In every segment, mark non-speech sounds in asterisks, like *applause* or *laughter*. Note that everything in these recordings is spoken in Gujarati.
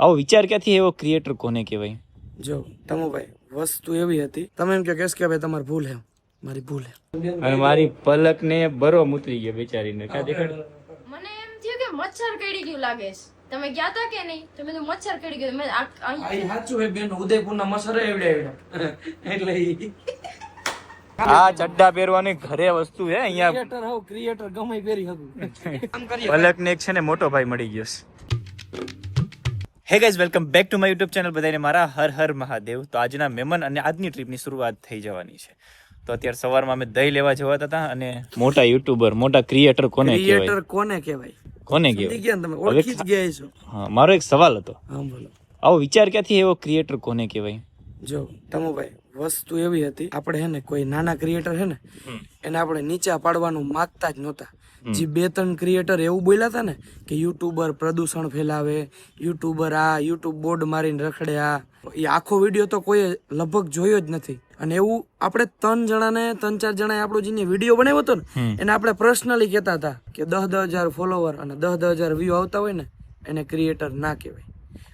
આવો વિચાર ક્યાંથી એવો ક્રિએટર કોને કહેવાય? જો તમુભાઈ વસ્તુ એવી હતી. તમે એમ કે કેસ કે ભાઈ તમારી ભૂલ હે. મારી ભૂલ હે. અને મારી પલક ને બરો ઉતરી ગયો બેચારીને. કા દેખાડ? મને એમ થયું કે મચ્છર કડી ગયું લાગે છે. તમે ગયા તા કે નહીં? તો મચ્છર કડી ગયો. મેં આ- આ સાચું હે બેન ઉદયપુરના મસરે એવડે એવડે. એટલે આ ચડ્ડા પહેરવાની ઘરે વસ્તુ હે અહીંયા. ક્રિએટર ગમે પહેરી હતું પલક ને એક છે ને મોટો ભાઈ મળી ગયો છે. Hey guys welcome back to my YouTube channel બધાને મારા હર હર મહાદેવ. તો આજના મેમન અને આજની ટ્રીપની શરૂઆત થઈ જવાની છે. તો અત્યારે સવારમાં અમે દહીં લેવા જવાતા હતા અને મોટા યુટ્યુબર મોટા ક્રિએટર કોને કહેવાય? ક્રિએટર કોને કહેવાય? કોને કહેવાય? તમે? ઓળખી જ ગયા છો હા મારો એક સવાલ હતો. હા બોલો. આવો વિચાર ક્યાંથી એવો ક્રિએટર કોને કહેવાય? જો તમુભાઈ વસ્તુ એવી હતી. આપણે હે ને કોઈ નાના ક્રિએટર હે ને એને આપણે નીચા પાડવાનું માગતા જ નહોતા. જે બે ત્રણ ક્રિએટર એવું બોલ્યા હતા ને કે યુટ્યુબર પ્રદૂષણ ફેલાવે યુટ્યુબર આ યુટ્યુબ બોર્ડ મારીને રખડે આ. એ આખો વીડિયો તો કોઈએ લગભગ જોયો જ નથી. અને એવું આપણે ત્રણ જણાને ત્રણ ચાર જણાએ આપણો જે વીડિયો બનાવ્યો હતો ને એને આપણે પર્સનલી કહેતા હતા કે દસ દસ હજાર ફોલોવર અને દસ દસ હજાર વ્યૂ આવતા હોય ને એને ક્રિએટર ના કહેવાય.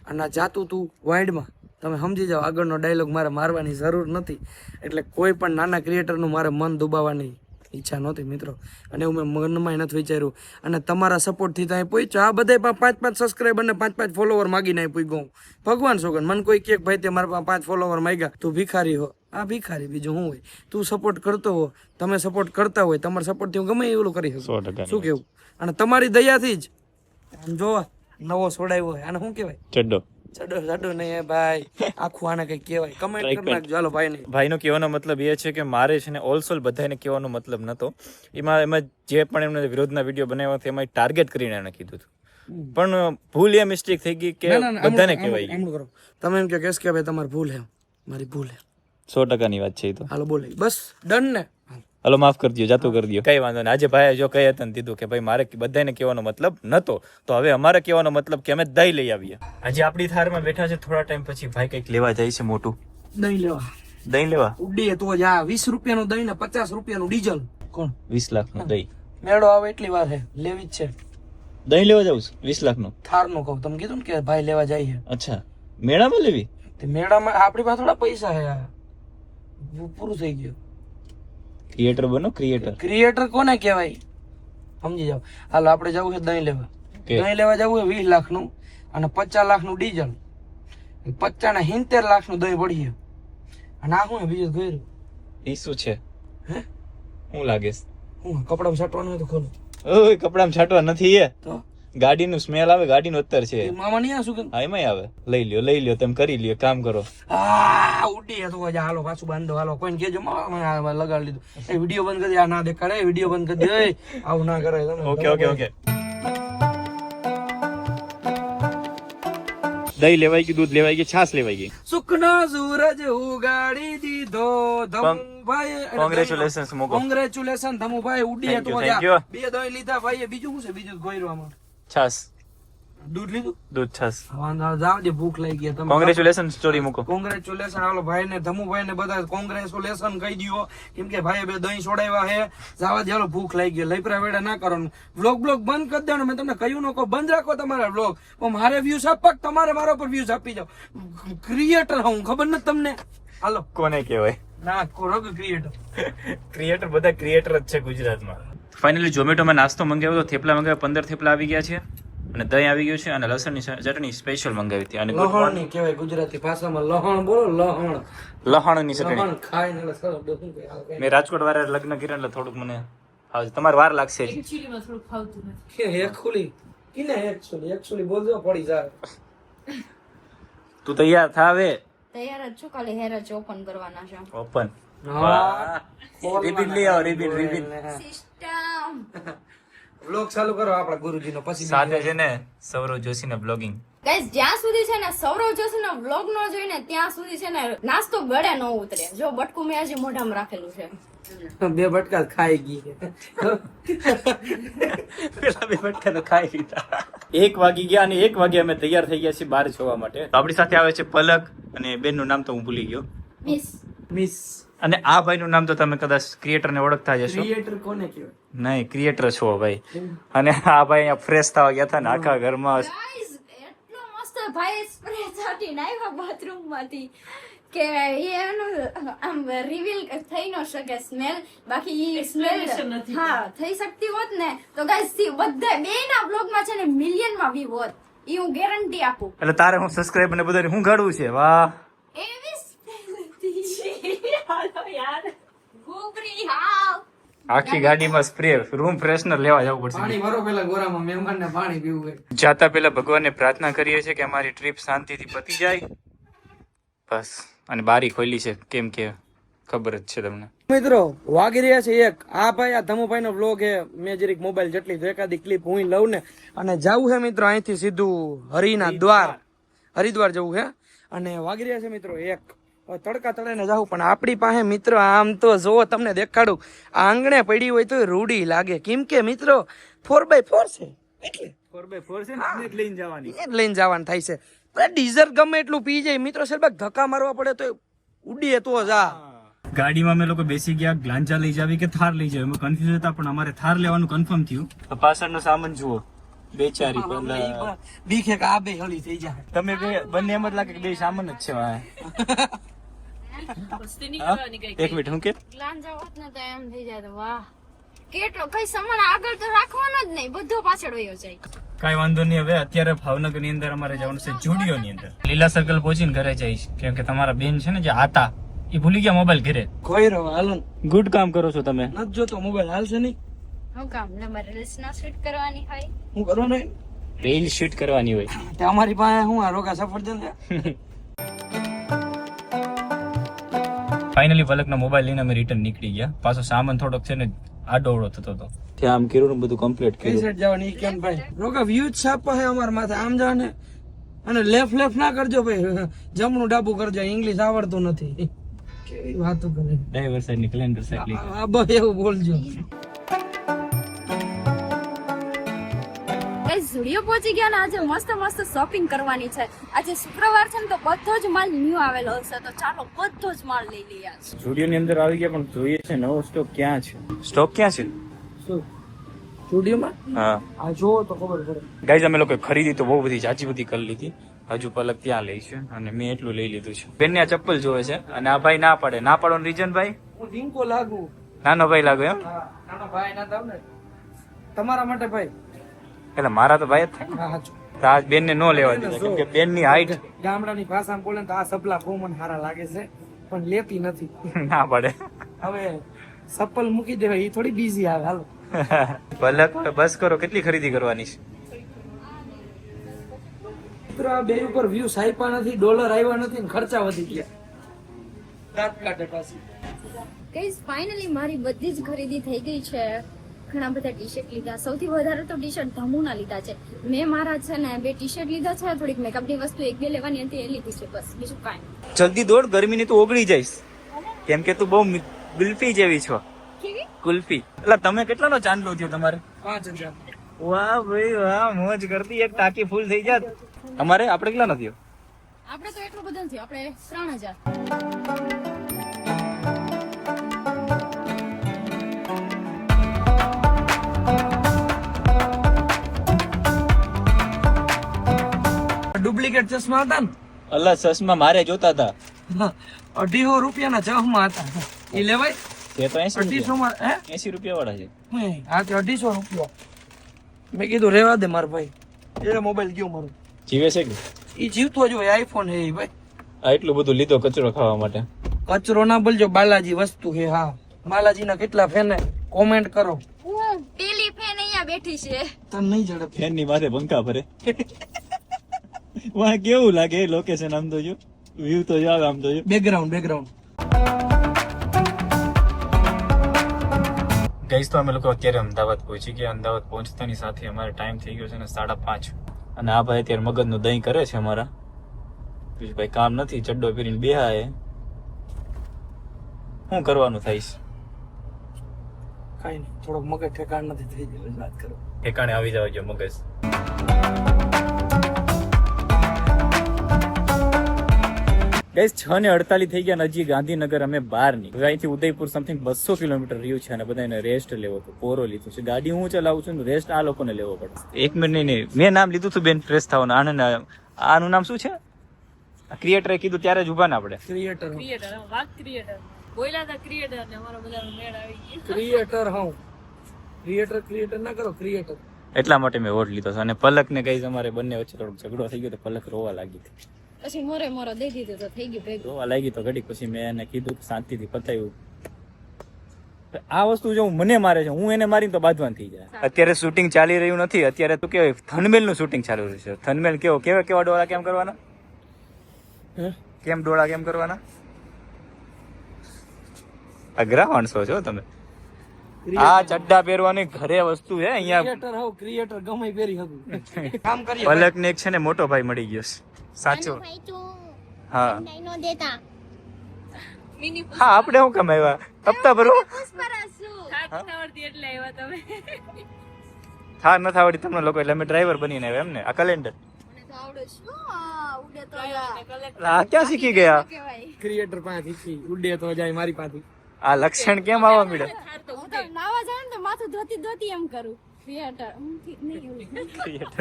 અને આ જાતું તું વાઇડમાં તમે સમજી જાઓ આગળનો ડાયલોગ મારે મારવાની જરૂર નથી. એટલે કોઈ પણ નાના ક્રિએટરનું મારે મન દુબાવવાની ઈચ્છા નહોતી મિત્રો. અને હું મેં મનમાં નથી વિચાર્યું. અને તમારા સપોર્ટથી ત્યાં પહોંચ્યો આ બધા પાંચ પાંચ સબસ્ક્રાઈબર અને પાંચ પાંચ ફોલોવર માગીને અહીં પૂગ્યો હું ભગવાન સોગન મને કોઈ કે ભાઈ તે મારા પાસે પાંચ ફોલોવર માગ્યા. તું ભિખારી હો. આ ભિખારી બીજું શું હોય? તું સપોર્ટ કરતો હો. તમે સપોર્ટ કરતા હોય. તમારા સપોર્ટથી હું ગમે એવું કરી શકું. શું કેવું? અને તમારી દયાથી જ. આમ જોવા નવો છોડાયો હોય. આને શું કહેવાય? ચડ્ડો. ચડો ચડો નહીં ભાઈ. આખું આને કઈ કહેવાય. કમેન્ટ કરી નાખજો. હાલો ભાઈ ભાઈનો કહેવાનો મતલબ એ છે કે મારે છે ને ઓલસોલ બધાને કહેવાનો મતલબ નતો. એમાં એમાં જે પણ એમને વિરોધના વીડિયો બનાવ્યા હતા એમાં ટાર્ગેટ કરીને એને કીધું હતું. પણ ભૂલ એ મિસ્ટેક થઈ ગઈ કે બધાને કહેવાય. કરો. તમે એમ કે કેસ કે ભાઈ તમારી ભૂલ હે. મારી ભૂલ હે. સો ટકાની વાત છે એ તો. હાલો બોલે. બસ ડન ને. હલો માફ કરજો જાતું કરી દો કઈ વાંધો નહીં. આજે ભાઈએ જો કહી હતા દીધું કે ભાઈ મારે બધાને કહેવાનો મતલબ નતો. તો હવે અમારે કહેવાનો મતલબ કે અમે દહીં લઈ આવીએ. આજે આપણી થારમાં બેઠા છે થોડા ટાઈમ પછી ભાઈ કંઈક લેવા જાય છે મોટું. દહીં લેવા. દહીં લેવા? ઉડીએ તો જ આ વીસ રૂપિયાનું દહીં ને પચાસ રૂપિયાનું ડીઝલ. કોણ? વીસ લાખનું દહીં. મેળો આવે એટલી વાર હે લેવી જ છે. દહીં લેવા જાઉં છું વીસ લાખનું. થારનું કહું તમે કીધું ને કે ભાઈ લેવા જાય છે અચ્છા. મેળામાં લેવી? તે મેળામાં આપણી પાસે થોડા પૈસા હે પૂરું થઈ ગયું. ક્રિએટર બનો ક્રિએટર ક્રિએટર કોને કહેવાય? સમજી જાવ હાલો આપણે જવું છે દહીં લેવા. દહીં લેવા જવું છે વીસ લાખનું અને પચાસ લાખનું ડીઝલ. પચાસ ને સિત્તેર લાખનું દહીં પડી અને આ શું છે? બીજું ગયું એ શું છે? હે? હું લાગે હું? કપડામાં છાંટવાનું હોય તો ખોલો. ઓય કપડામાં છાંટવા નથી એ. તો? ગાડીનું સ્મેલ આવે ગાડીનું અત્તર છે. મામા નહીં આ શું હા એમાંય આવે. લઈ લ્યો લઈ લ્યો તમે કરી લ્યો કામ કરો. આ ઉડી તો આજે. હાલો પાછું બાંધો હાલો કોઈને કેજો મામા લગાડી લીધું એ વીડિયો બંધ કરી આ ના દેખાડે વિડિયો બંધ કરી દે. આવું ના કરે તમે. Okay okay okay. દહીં લેવાઈ ગયું દૂધ લેવાઈ ગયું છાસ લેવાઈ ગઈ. સુખનો સૂરજ ઉગાડી દીધો ધમુભાઈ કોંગ્રેચ્યુલેશન કોંગ્રેચ્યુલેશન ધમુભાઈ ઉડી તો બે દહીં લીધા ભાઈ બીજું શું છે? બીજું ગોયરું આમાં. છાસ. દૂધ લીધું? દૂધ છાસ. જાવ જે ભૂખ લાગી ગયા તમે કોંગ્રેચ્યુલેશન સ્ટોરી મૂકો. કોંગ્રેચ્યુલેશન આલો ભાઈ ને ધમુભાઈ ને બધા કોંગ્રેચ્યુલેશન કહી દો કેમ કે ભાઈ બે દહીં છોડાવ્યા હે જાવા દે ભૂખ લાગી ગઈ. લઈપરા વેડા ના કરો. વ્લોગ બ્લોગ બંધ કરી દેવાનું. મેં તમને કહ્યું ન કહો બંધ રાખો તમારા વ્લોગ પણ મારે વ્યૂઝ આપક તમારે મારા પર વ્યૂઝ આપી જાવ ક્રિએટર હું ખબર નથી તમને? હાલો. કોને કહેવાય? ના કોરોગ ક્રિએટર ક્રિએટર બધા ક્રિએટર જ છે ગુજરાતમાં. ફાઇનલી ઝોમેટોમાં નાસ્તો મંગાવ્યો તો થેપલા મંગાવ્યા પંદર થેપલા આવી ગયા છે. અને દહીં આવી ગયું છે અને લસણની ચટણી સ્પેશિયલ મંગાવી હતી. અને લહણની કહેવાય ગુજરાતી ભાષામાં લહણ બોલો લહણ. લહણની ચટણી. ખાઈને. મેં રાજકોટ વાળા લગ્ન કર્યા એટલે થોડુંક મને ફાવે તમારે વાર લાગશે. હજી. એકચ્યુઅલીમાં થોડુંક ફાવતું નથી. કે એકચુલી? કિને એકચુલી? એકચુલી બોલજો પડી જાય. તું તૈયાર થાવે? તૈયાર જ છું કાલે હેર જ ઓપન કરવાના છે. ઓપન હા. રિબિન લઈ આવો રિબિન રિબિન સિસ્ટમ બ્લોગ *laughs* ચાલુ કરો આપણા ગુરુજીનો પછી સાથે છે ને સૌરવ જોશીને બ્લોગિંગ ગાઈસ જ્યાં સુધી છે ને સૌરવ જોશીનો વ્લોગ નો જોઈને ત્યાં સુધી છે ને નાસ્તો ગળે ન ઉતરે. જો બટકું મેં હજી મોઢામાં રાખેલું છે. બે બટકા ખાઈ ગઈ *laughs* પેલા બે બટકા તો ખાઈ લીધા. એક વાગી ગયા અને એક વાગે અમે તૈયાર થઈ ગયા છીએ બહાર જોવા માટે. તો આપણી સાથે આવે છે પલક અને બેનનું નામ તો હું ભૂલી ગયો. મિસ મિસ અને આ ભાઈનું નામ તો તમે કદાચ ક્રિએટરને ઓળખતા જ હશો. ક્રિએટર કોને કહેવાય? નહીં ક્રિએટર છો ભાઈ. અને આ ભાઈ અહીંયા ફ્રેશ થવા ગયા હતા ને આખા ઘરમાં. એટલો મસ્ત ભાઈ સ્પ્રે છાટી નાખ્યો બાથરૂમમાંથી કે એનું આમ રિવીલ થઈ ન શકે સ્મેલ બાકી ઈ સ્મેલ હા થઈ શકતી હોત ને તો ગાઈસ બધા બેના બ્લોગમાં છે ને મિલિયનમાં વ્યૂ હોત. ઈ હું ગેરંટી આપું. એટલે તારે હું સબસ્ક્રાઇબ ને બધાને હું ગાડવું છે? વાહ એવી smell હતી. હાલો યાર ગોબરી હાવ આખી ગાડીમાં સ્પ્રે રૂમ ફ્રેશનર લેવા જવું પડશે. પાણી ભરો પેલા ગોરામાં મહેમાન ને પાણી પીવું જાતા પેલા ભગવાનને પ્રાર્થના કરીએ છીએ કે અમારી ટ્રીપ શાંતિથી પતી જાય. બસ અને બારી ખોલી છે. કેમ કે ખબર જ છે તમને. મિત્રો વાગી રહ્યા છે એક. આ ભાઈ આ ધમુભાઈ નો બ્લોગ હે મેં જરીક મોબાઈલ જેટલી તો એકાદી ક્લિપ હું લઉં ને. અને જવું છે મિત્રો અહીંથી સીધું હરિના દ્વાર. હરિદ્વાર જવું છે અને વાગી રહ્યા છે મિત્રો એક. તડકા તળે ને જાવું પણ આપણી પાસે મિત્રો આમ તો જો તમને દેખાડું આ આંગણે પડી હોય તો રૂડી લાગે. કેમ કે મિત્રો ફોર બાય ફોર છે. એટલે? ફોર બાય ફોર છે ને જ લઈને જવાની. એ જ લઈને જવાનું થાય છે. પણ ડીઝલ ગમે એટલું પી જાય મિત્રો સેલબાગ ધક્કા મારવા પડે તો ઉડીએ તો જા ગાડીમાં અમે લોકો બેસી ગયા ગ્લાંચા લઈ જાવી કે થાર લઈ જાવી? અમે કન્ફ્યુઝ હતા પણ અમારે થાર લેવાનું કન્ફર્મ થયું. પાછળનો સામાન જુઓ બેચારી પેલા. બીખે કે આ બે હળી થઈ જાય. તમે બંને એમ જ લાગે કે બે સામાન જ છે? *laughs* એક મિનિટ હું કે લાંજા હોત ને તો એમ થઈ જાય વાહ કેટલો કઈ સામાન આગળ તો રાખવાનો જ નહીં બધો પાછળ વયો જાય કઈ વાંધો નહીં હવે અત્યારે ભાવનગરની અંદર અમારે જવાનું છે જુડિયો ની અંદર. લીલા સર્કલ પહોંચીને ઘરે જઈશ કેમ કે તમારા બેન છે ને જે આતા એ ભૂલી ગયા મોબાઈલ ઘરે. કોઈ રહો હાલો ગુડ કામ કરો છો તમે. નથી જોતો મોબાઈલ હાલશે નહીં. હું કામ ને મારે રીલ્સ ના શૂટ કરવાની હોય. હું કરવાનું રીલ શૂટ કરવાની હોય. તે અમારી પાસે હું આ રોગા સફરજન *laughs* ફાઇનલી પલકનો મોબાઈલ લઈને અમે રિટર્ન નીકળી ગયા. પાછો સામાન થોડોક છે ને આડોવડો થતો હતો. ત્યાં આમ કર્યું ને બધું કમ્પ્લીટ કર્યું. સાઈડ જવાની? ઈ કેમ ભાઈ? રોકા વ્યૂ જ છાપા હે અમાર માથે. આમ જાવ ને અને લેફ્ટ લેફ્ટ ના કરજો ભાઈ. જમણું ડાબુ કરજો. ઇંગ્લિશ આવડતું નથી. કેવી વાતો કરે. ડ્રાઈવર સાઈડની કેલેન્ડર સાઈડ આ બસ એવું બોલજો. ગાઈસ ઝુડિયો પહોંચી ગયા ને આજે મસ્ત મસ્ત શોપિંગ કરવાની છે. આજે શુક્રવાર છે ને તો બધો જ માલ ન્યુ આવેલો હશે. તો ચાલો બધો જ માલ લઈ લઈએ ઝુડિયો ની અંદર આવી ગયા પણ જોઈએ છે નવો સ્ટોક ક્યાં છે. સ્ટોક ક્યાં છે? શું? સ્ટુડિયોમાં? હા. આ જોવો તો ખબર પડે. ગાઈઝ અમે લોકો ખરીદી તો બહુ બધી જાજી બધી કરી લીધી. હજુ પલક ત્યાં લઈ છે અને મેં એટલું લઈ લીધું છે. બેનને આ ચપ્પલ જોવે છે અને આ ભાઈ ના પાડે. ના પાડવાનું રીઝન ભાઈ હું ડિંકો લાગુ. નાનો ભાઈ લાગે એમ? નાનો ભાઈ ના થાવ ને. તમારા માટે ભાઈ. એટલે મારા તો ભાઈ જ થાય. બેન ને ન લેવા દીધા કેમ કે બેનની હાઈટ. ગામડાની ભાષામાં બોલે તો આ સપલા બહુ મને સારા લાગે છે પણ લેતી નથી. *laughs* ના પડે. હવે સપલ મૂકી દેવાય એ થોડી બીઝી આવે હાલો. *laughs* ભલે બસ કરો કેટલી ખરીદી કરવાની છે? મિત્રો આ બે ઉપર વ્યૂ સાઈપા નથી ડોલર આવ્યા નથી ને ખર્ચા વધી ગયા. દાંત કાઢે પાછી. ગાઈસ ફાઇનલી મારી બધી જ ખરીદી થઈ ગઈ છે. ઘણા બધા ટી શર્ટ લીધા. સૌથી વધારે તો ટી શર્ટ ધમુના લીધા છે. મેં મારા છે ને બે ટી શર્ટ લીધા છે થોડીક મેકઅપની વસ્તુ એક બે લેવાની હતી એ લીધી છે બસ. બીજું કાંઈ જલ્દી દોડ ગરમી ની તું ઓગળી જઈશ. કેમ કે તું બહુ ગુલ્ફી જેવી છો. કુલ્ફી એટલે તમે કેટલાનો ચાંદલો થયો તમારે? પાંચ હજાર. વાહ ભાઈ વાહ મોજ કરતી એક ટાંકી ફૂલ થઈ જાત. તમારે? આપણે કેટલા નથી આપણે તો એટલું બધું નથી આપણે ત્રણ હજાર. ડુપ્લિકેટ ચશ્મા હતા ને? અલ્લા ચશ્મા મારે જોતા હતા. હા, અઢીસો રૂપિયાના ચશ્મા હતા. એ લેવાય? તે તો એસી અઢીસો માં હે? એસી રૂપિયા વાળા છે. હે, તે અઢીસો રૂપિયા. મેં કીધું રેવા દે મારા ભાઈ. એ મોબાઈલ ગયો મારો. જીવે છે કે? એ જીવતો જ હોય આઈફોન હે ભાઈ. આ એટલું બધું લીધો કચરો ખાવા માટે. કચરો ના બોલજો બાલાજી વસ્તુ હે હા. બાલાજીના કેટલા ફેન હે? કોમેન્ટ કરો. પેલી ફેન અહીંયા બેઠી છે. તને નહીં જડે ફેનની માથે પંખા ભરે. વાહ કેવું લાગે લોકેશન આમ તો જો વ્યૂ તો જાવ આમ તો જો બેકગ્રાઉન્ડ બેકગ્રાઉન્ડ ગઈસ તો અમે લોકો અત્યારે અમદાવાદ પહોંચી ગયા અમદાવાદ પહોંચતાની સાથે અમારે ટાઈમ થઈ ગયો છે ને સાડા પાંચ અને આ ભાઈ અત્યારે મગજનું દહીં કરે છે અમારા બીજું ભાઈ કામ નથી ચડ્ડો પહેરીને બેહા એ શું કરવાનું થાય છે કઈ નહીં થોડોક મગજ ઠેકાણ નથી થઈ ગયો વાત કરો ઠેકાણે આવી જાવ જો મગજ ગઈસ છ ને અડતાલીસ થઈ ગયા ને હજી ગાંધીનગર અમે બહાર નહીં હવે અહીંથી ઉદયપુર સમથિંગ બસો કિલોમીટર રહ્યું છે અને બધાને રેસ્ટ લેવો હતો પોરો લીધો છે. ગાડી હું ચલાવું છું રેસ્ટ આ લોકોને લેવો પડે એક મિનિટ નહીં મેં નામ લીધું હતું બેન ફ્રેશ થવાનું. આને આનું નામ શું છે? ક્રિએટરે કીધું ત્યારે જ ઊભા ના આપણે. ક્રિએટર ક્રિએટર વાત ક્રિએટર બોલ્યા હતા ક્રિએટર ને અમારો બધાનો મેળ આવી ગયો. ક્રિએટર હું. ક્રિએટર ક્રિએટર ના કરો ક્રિએટર એટલા માટે મેં વોટ લીધો છે. અને પલક ને કઈ અમારે બંને વચ્ચે થોડોક ઝઘડો થઈ ગયો તો પલક રોવા લાગી હતી પછી મોરે મોરો દઈ દીધું તો થઈ ગયું ભેગું. રોવા લાગી તો ઘડીક પછી મેં એને કીધું કે શાંતિથી પતાવ્યું આ વસ્તુ જો મને મારે છે હું એને મારીને તો બાંધવાન થઈ જાય. અત્યારે શૂટિંગ ચાલી રહ્યું નથી. અત્યારે તો કેવાય થનમેલનું શૂટિંગ ચાલુ રહ્યું છે થનમેલ કેવો કેવા કેવા ડોળા કેમ કરવાના? કેમ ડોળા કેમ કરવાના? અઘરા માણસો છો તમે. આ ચડ્ડા પહેરવાની ઘરે વસ્તુ છે અહીંયા ક્રિએટર હોવ ક્રિએટર ગમે પહેરી હતું *laughs* કામ કરી પલક ને એક છે ને મોટો ભાઈ મળી ગયો છે. સાચો. હા. હા આપણે શું કમાવ્યા હપ્તા ભરો થાક નથી આવ્યા આવડી તમને લોકો એટલે અમે ડ્રાઈવર બનીને આવ્યા એમ ને? આ કલેન્ડર હો, આ ક્યાં શીખી ગયા? ક્રિએટર પાસેથી ઉડે તો જાય મારી પાસે આ લક્ષણ કેમ આવવા મળે હું તો નાવા જાઉં ને તો માથું ધોતી ધોતી એમ કરું. એવું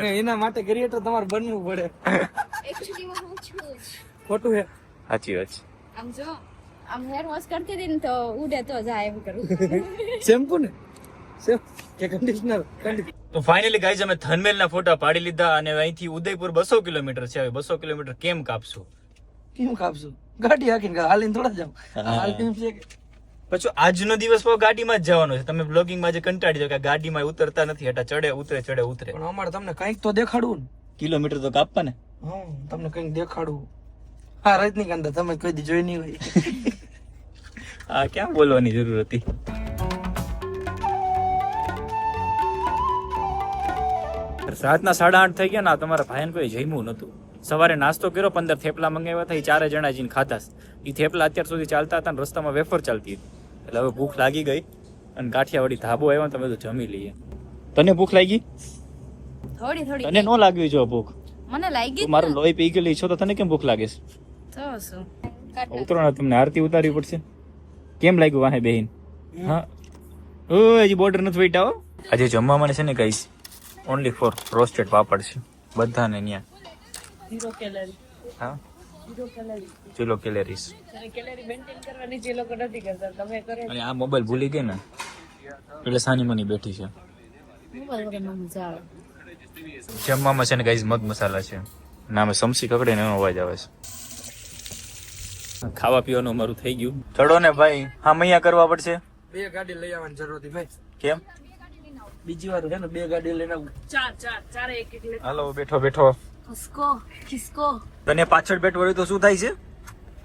*laughs* એના માટે ક્રિએટર તમારે બનવું પડે. ખોટું હે સાચી વાત છે. આમ જો આમ હેર વોશ કરતી હતી ને તો ઉડે તો જાય એમ કરું. શેમ્પુ ને? કે કન્ડિશનર તો ફાઇનલી ગાઈઝ અમે થનમેલ ના ફોટા પાડી લીધા અને અહીંથી ઉદયપુર બસો કિલોમીટર છે. હવે બસો કિલોમીટર કેમ કાપશું? કેમ કાપશું? ગાડી હાકીને હાલીને થોડા જાવ. હાલીને છે પછી આજનો દિવસ પણ ગાડીમાં જ જવાનો છે. તમે બ્લોગિંગમાં જે કંટાળી જાવ કે આ ગાડીમાં ઉતરતા નથી. હેટા ચડે ઉતરે ચડે ઉતરે. પણ અમારે તમને કંઈક તો દેખાડવું ને. કિલોમીટર તો કાપવા ને હા તમને કંઈક દેખાડું. હા રજનીકાંત તમે કોઈ દી જોઈ નહીં હોય. આ ક્યાં બોલવાની જરૂર હતી? રાતના સાડા આઠ થઈ ગયા ને તમારા ભાઈને કોઈ જમ્યું નતું સવારે નાસ્તો કર્યો પંદર થેપલા મંગાવ્યા હતા એ ચારે જણા જઈને ખાતા એ થેપલા અત્યાર સુધી ચાલતા હતા ને રસ્તામાં વેફર ચાલતી હતી. એટલે હવે ભૂખ લાગી ગઈ અને કાઠિયાવાડી ધાબો આવ્યો તમે તો જમી લઈએ. તને ભૂખ લાગી? થોડી થોડી. તને ન લાગવી જો ભૂખ. મને લાગી મારું લોહી પી ગયેલી છો તો તને કેમ ભૂખ લાગે છે? તો શું? ઉતરો ને તમને આરતી ઉતારવી પડશે. કેમ લાગ્યું વાહે બેહીન? હા. ઓ હજી બોર્ડર નથી વેટાવો આજે જમવા મને છે ને કહીશ ઓનલી ફોર રોસ્ટેડ પાપડ છે. બધાને ત્યાં ઝીરો કેલરી હા? ઝીરો કેલેરીસ અને મેન્ટેન કરવાની જે લોકો નથી કરતા તમે કરો અને આ મોબાઈલ ભૂલી ગઈ ને. એટલે સાની મની બેઠી છે. મોબાઈલ વગર મજા આવે. જમવામાં છે ને ગાઈઝ મગ મસાલા છે. નામે સમસી કકડીને એનો અવાજ આવે છે. ખાવા પીવાનું અમારું થઈ ગયું. ચડો ને ભાઈ. હા મૈયા કરવા પડશે? બે ગાડી લઈ આવવાની જરૂર હતી ભાઈ. કેમ? બીજી વાર છે ને બે ગાડી લઈને આવું. ચાર ચાર ચાર એક એક હાલો બેઠો બેઠો. કિસકો ખિસકો. તને પાછળ બેઠો હોય તો શું થાય છે?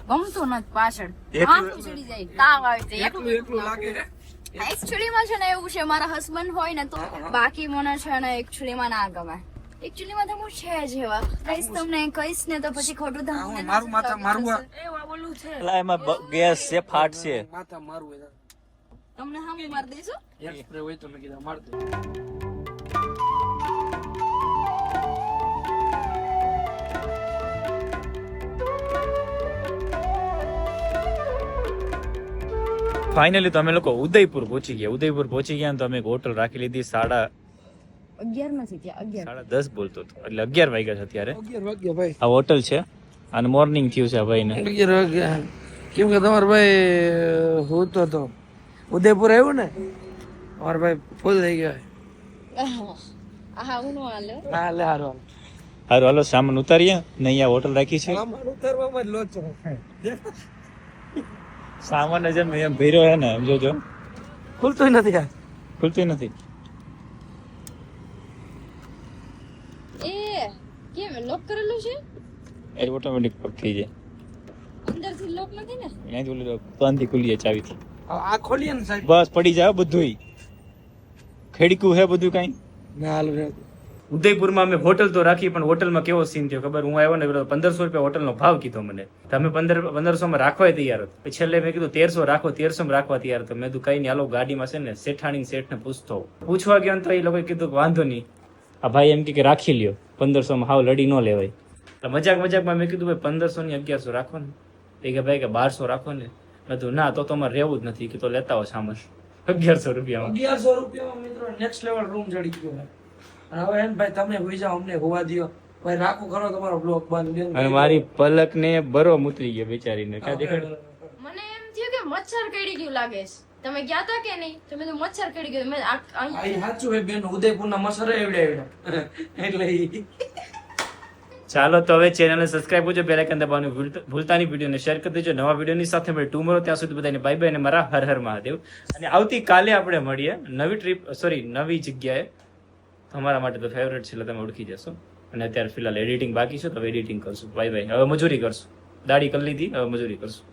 ગમતું નથી પાછળ. એકલું- ચડી જાય તાવ આવે છે એકલું એકલું લાગે છે માં છે ને એવું છે મારા હસબન્ડ હોય ને તો બાકી મને છે ને એકચ્યુઅલી માં ના ગમે. એકચ્યુઅલીમાં તો હું છે જ એવા. કહીશ તમને કહીશ ને તો પછી ખોટું હા, મારું માથા મારું એવા બોલું છે. એટલે એમાં ગેસ છે ફાટ છે. માથા મારું તમને હા મારી દઈશું એક્સપ્રે હોય તો મેં કીધું મારી દે. ફાઇનલી તમે લોકો ઉદયપુર પહોંચી ગયા. ઉદયપુર પહોંચી ગયા ને તો અમે એક હોટલ રાખી લીધી. સાડા અગિયાર નથી ત્યાં અગિયાર. સાડા દસ બોલતો હતો. એટલે અગિયાર વાગ્યા છે અત્યારે. અગિયાર વાગ્યા ભાઈ. આ હોટલ છે. અને મોર્નિંગ થયું છે ભાઈ ભાઈને. અગિયાર વાગ્યા. કેમ કે તમારો ભાઈ હું તો તો. ઉદયપુર આવ્યું ને? અમારો ભાઈ ફૂલ થઈ ગયો. હા હું નો હાલે? હા લે હારો હાલો. સામાન ઉતારીએ. ને અહીંયા હોટલ રાખી છે. સામાન ઉતારવામાં જ લોચો. સામાન જ એમ ભીરો હે ને એમ જોજો. ખુલતું નથી યાર ખુલતું નથી. એ કેમ? લોક કરેલું છે? એ ઓટોમેટિક લોક થઈ જાય. અંદરથી લોક નથી ને? અહીંયાથી ઓલી પાનથી ખુલી જાય ચાવીથી. આ ખોલીએ ને સાહેબ. બસ પડી જાય બધું ખેડકું હે બધું કઈ? ના હાલ રે ઉદયપુરમાં અમે હોટલ તો રાખી, પણ હોટલમાં કેવો સીન થયો ખબર? હું આવ્યો ને પંદરસો રૂપિયા હોટલનો ભાવ કીધો મને. તમે પંદર, પંદરસોમાં રાખવા તૈયાર હતો. પછી છેલ્લે મેં કીધું, તેરસો રાખો તેરસો રાખવા તૈયાર. હતો મેં કીધું, કઈ નહીં, હાલો, ગાડીમાં છે ને, શેઠાણી શેઠ ને પૂછતો પૂછવા ગયો તો એ લોકોએ કીધું વાંધો નહીં. આ ભાઈ એમ કે, રાખી લ્યો, પંદરસોમાં હાવ લડી ન લેવાય. એટલે મજાક મજાકમાં મેં કીધું, ભાઈ પંદરસો ની અગિયારસો રાખો ને. એ કે, ભાઈ, કે બારસો રાખો ને. મેં કીધું, ના, તો તમારે રહેવું જ નથી. કે તો લેતા હો સામાન. અગિયારસો રૂપિયામાં. અગિયારસો મિત્રો નેક્સ્ટ લેવલ રૂમ ચડી ગયો. અને હવે એમ ભાઈ તમે હોઈ જાઓ અમને હોવા દો ભાઈ રાખો ખરો તમારો બ્લોક બંધ. અને મારી પલક ને બરો ઉતરી ગયો બિચારીને. કા દેખાડ મને એમ થયું કે મચ્છર કડી ગયું લાગે છે. તમે ગયા તા કે નહીં? તો મચ્છર કડી ગયો. મેં અહીં સાચું હે બેન ઉદયપુરના મચ્છર એવડે એવડે. *laughs* એટલે ચાલો તો હવે ચેનલને સબસ્ક્રાઇબ કરજો બેલ આઇકન દબાવવાનું ભૂલતા- ભૂલતા નહીં વિડીયોને શેર કરી દેજો. નવા વિડીયોની સાથે મળે ટુમરો ત્યાં સુધી બધાને બાય બાય અને મારા હર હર મહાદેવ. અને આવતીકાલે આપણે મળીએ નવી ટ્રીપ સોરી નવી જગ્યાએ. તમારા માટે તો ફેવરેટ છે, એટલે તમે ઓળખી જશો. અને અત્યારે ફિલહાલ એડિટિંગ બાકી છે, તો એડિટિંગ કરશું. ભાઈ ભાઈ હવે મજૂરી કરશું. દાઢી કરી લીધી, હવે મજૂરી કરશું.